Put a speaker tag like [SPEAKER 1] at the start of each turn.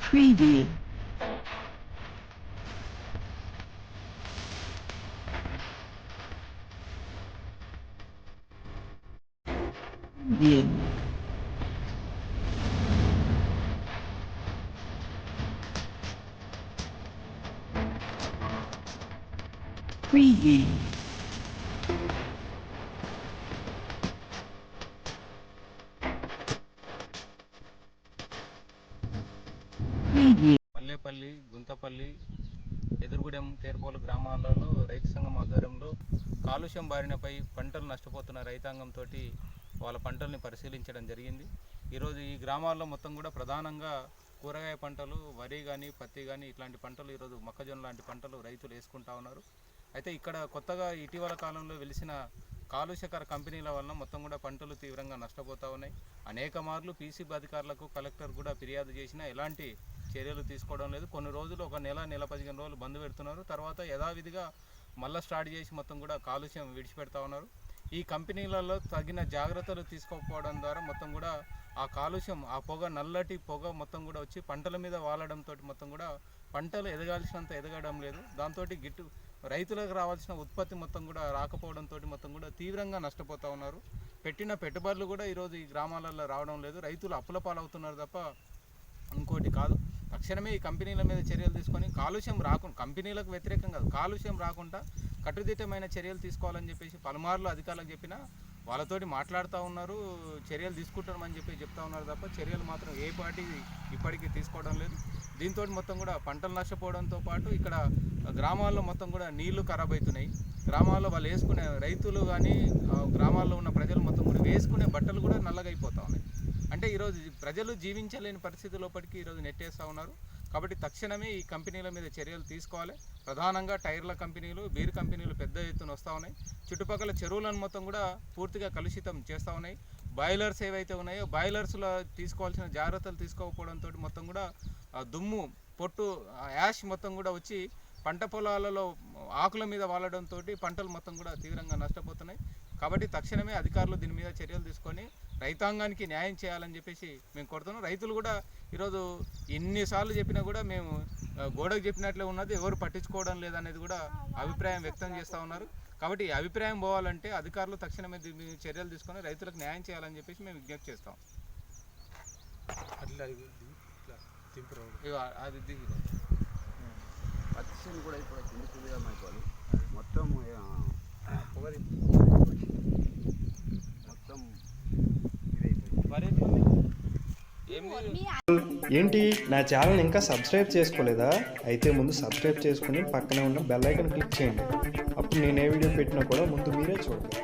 [SPEAKER 1] Freebie. Bien. Freebie.
[SPEAKER 2] పల్లి గుంతపల్లి ఎదురుగుడెం తేర్పోలు గ్రామాలలో రైతు సంఘం ఆధ్వర్యంలో కాలుష్యం బారినపై పంటలు నష్టపోతున్న రైతాంగంతో వాళ్ళ పంటల్ని పరిశీలించడం జరిగింది. ఈరోజు ఈ గ్రామాల్లో మొత్తం కూడా ప్రధానంగా కూరగాయ పంటలు వరి కానీ పత్తి కానీ ఇట్లాంటి పంటలు ఈరోజు మొక్కజొన్న లాంటి పంటలు రైతులు వేసుకుంటా ఉన్నారు. అయితే ఇక్కడ కొత్తగా ఇటీవల కాలంలో వెలిసిన కాలుష్యకర కంపెనీల వలన మొత్తం కూడా పంటలు తీవ్రంగా నష్టపోతూ ఉన్నాయి. అనేక మార్లు పీసీబీ అధికారులకు కలెక్టర్ కూడా ఫిర్యాదు చేసినా ఎలాంటి చర్యలు తీసుకోవడం లేదు. కొన్ని రోజులు ఒక నెల నెల పదిహేను రోజులు బంద్ పెడుతున్నారు. తర్వాత యథావిధిగా మళ్ళీ స్టార్ట్ చేసి మొత్తం కూడా కాలుష్యం విడిచిపెడతా ఉన్నారు. ఈ కంపెనీలలో తగిన జాగ్రత్తలు తీసుకోకపోవడం ద్వారా మొత్తం కూడా ఆ కాలుష్యం ఆ పొగ నల్లటి పొగ మొత్తం కూడా వచ్చి పంటల మీద వాలడంతో మొత్తం కూడా పంటలు ఎదగాల్సినంత ఎదగడం లేదు. దాంతో గిట్టు రైతులకు రావాల్సిన ఉత్పత్తి మొత్తం కూడా రాకపోవడంతో మొత్తం కూడా తీవ్రంగా నష్టపోతూ ఉన్నారు. పెట్టిన పెట్టుబడులు కూడా ఈరోజు ఈ గ్రామాలలో రావడం లేదు. రైతులు అప్పుల పాలవుతున్నారు తప్ప ఇంకోటి కాదు. తక్షణమే ఈ కంపెనీల మీద చర్యలు తీసుకొని కాలుష్యం రాకుండా కంపెనీలకు వ్యతిరేకం కాదు కాలుష్యం రాకుండా కట్టుదిట్టమైన చర్యలు తీసుకోవాలని చెప్పేసి పలుమార్లు అధికారులకు చెప్పినా వాళ్ళతోటి మాట్లాడుతూ ఉన్నారు చర్యలు తీసుకుంటామని చెప్పి చెప్తా ఉన్నారు తప్ప చర్యలు మాత్రం ఏ పార్టీ ఇప్పటికీ తీసుకోవడం లేదు. దీంతో మొత్తం కూడా పంటలు నష్టపోవడంతో పాటు ఇక్కడ గ్రామాల్లో మొత్తం కూడా నీళ్ళు ఖరాబ్ అవుతున్నాయి. గ్రామాల్లో వాళ్ళు వేసుకునే రైతులు కానీ గ్రామాల్లో ఉన్న ప్రజలు మొత్తం కూడా వేసుకునే బట్టలు కూడా నల్లగా ఈరోజు ప్రజలు జీవించలేని పరిస్థితి లోపలికి ఈరోజు నెట్టేస్తూ ఉన్నారు. కాబట్టి తక్షణమే ఈ కంపెనీల మీద చర్యలు తీసుకోవాలి. ప్రధానంగా టైర్ల కంపెనీలు బీర్ కంపెనీలు పెద్ద ఎత్తున వస్తూ ఉన్నాయి. చుట్టుపక్కల చెరువులను మొత్తం కూడా పూర్తిగా కలుషితం చేస్తూ ఉన్నాయి. బాయిలర్స్ ఏవైతే ఉన్నాయో బాయిలర్స్లో తీసుకోవాల్సిన జాగ్రత్తలు తీసుకోకపోవడంతో మొత్తం కూడా దుమ్ము పొట్టు యాష్ మొత్తం కూడా వచ్చి పంట పొలాలలో ఆకుల మీద వాలడంతో పంటలు మొత్తం కూడా తీవ్రంగా నష్టపోతున్నాయి. కాబట్టి తక్షణమే అధికారులు దీని మీద చర్యలు తీసుకొని రైతాంగానికి న్యాయం చేయాలని చెప్పేసి మేము కోరుతున్నాం. రైతులు కూడా ఈరోజు ఎన్నిసార్లు చెప్పినా కూడా మేము గోడకు చెప్పినట్లే ఉన్నది. ఎవరు పట్టించుకోవడం లేదనేది కూడా అభిప్రాయం వ్యక్తం చేస్తూ ఉన్నారు. కాబట్టి ఈ అభిప్రాయం పోవాలంటే అధికారులు తక్షణమే దీని మీద చర్యలు తీసుకొని రైతులకు న్యాయం చేయాలని చెప్పేసి మేము విజ్ఞప్తి చేస్తాం. అది దిగి.
[SPEAKER 3] పచ్చిని కూడా ఇప్పుడు మొత్తం ఆ,
[SPEAKER 4] పొగది
[SPEAKER 3] మొత్తం ఇదైపోయింది
[SPEAKER 2] మరి ఎట్లుంది? ఏం లేదు.
[SPEAKER 5] ఏంటి? నా ఛానల్ ఇంకా సబ్స్క్రైబ్ చేసుకోలేదా? అయితే ముందు సబ్స్క్రైబ్ చేసుకుని పక్కనే ఉన్న బెల్ ఐకన్ క్లిక్ చేయండి. అప్పుడు నేను ఏ వీడియో పెట్టినా కూడా ముందు మీరే చూడండి